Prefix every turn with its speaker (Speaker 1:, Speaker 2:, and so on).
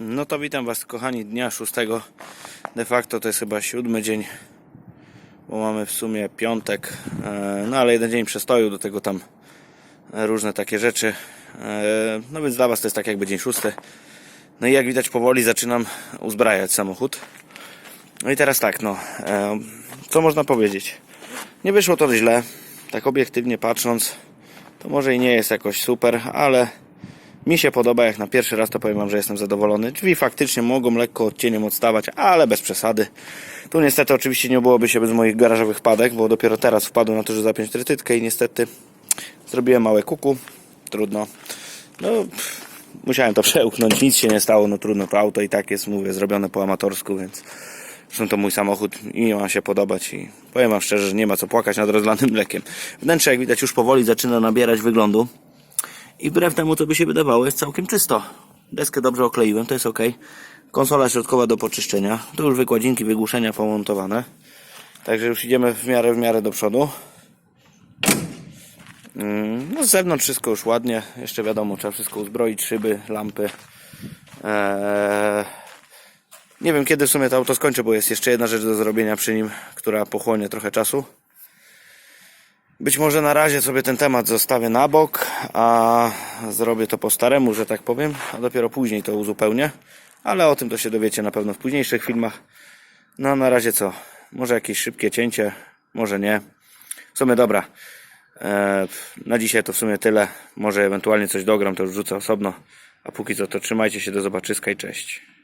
Speaker 1: No to witam Was kochani dnia szóstego. De facto to jest chyba siódmy dzień, bo mamy w sumie piątek. E, No ale jeden dzień przestoju, do tego tam różne takie rzeczy. E, No więc dla Was to jest tak jakby dzień szósty. No i jak widać powoli zaczynam uzbrajać samochód. No i teraz tak, no, e, co można powiedzieć? Nie wyszło to źle, tak obiektywnie patrząc, to może i nie jest jakoś super, ale mi się podoba, jak na pierwszy raz to powiem Wam, że jestem zadowolony. Drzwi faktycznie mogą lekko odcieniem odstawać, ale bez przesady. Tu niestety oczywiście nie byłoby się bez moich garażowych padek, bo dopiero teraz wpadłem na to, że zapiąć trytytkę i niestety zrobiłem małe kuku. Trudno. No, pff, musiałem to przełknąć, nic się nie stało, no trudno, to auto i tak jest, mówię, zrobione po amatorsku, więc zresztą to mój samochód i nie ma się podobać i powiem Wam szczerze, że nie ma co płakać nad rozlanym mlekiem. Wnętrze, jak widać, już powoli zaczyna nabierać wyglądu i wbrew temu, co by się wydawało, jest całkiem czysto. Deskę dobrze okleiłem, to jest ok. Konsola środkowa do poczyszczenia, tu już wykładzinki wygłuszenia pomontowane, także już idziemy w miarę, w miarę do przodu. Mm, No z zewnątrz wszystko już ładnie. Jeszcze wiadomo, trzeba wszystko uzbroić, szyby, lampy. Eee, nie wiem kiedy w sumie to auto skończę, bo jest jeszcze jedna rzecz do zrobienia przy nim, która pochłonie trochę czasu. Być może na razie sobie ten temat zostawię na bok, a zrobię to po staremu, że tak powiem, a dopiero później to uzupełnię. Ale o tym to się dowiecie na pewno w późniejszych filmach. No na razie co? Może jakieś szybkie cięcie, może nie. W sumie dobra. E, Na dzisiaj to w sumie tyle. Może ewentualnie coś dogram, to już wrzucę osobno. A póki co to trzymajcie się, do zobaczyska i cześć.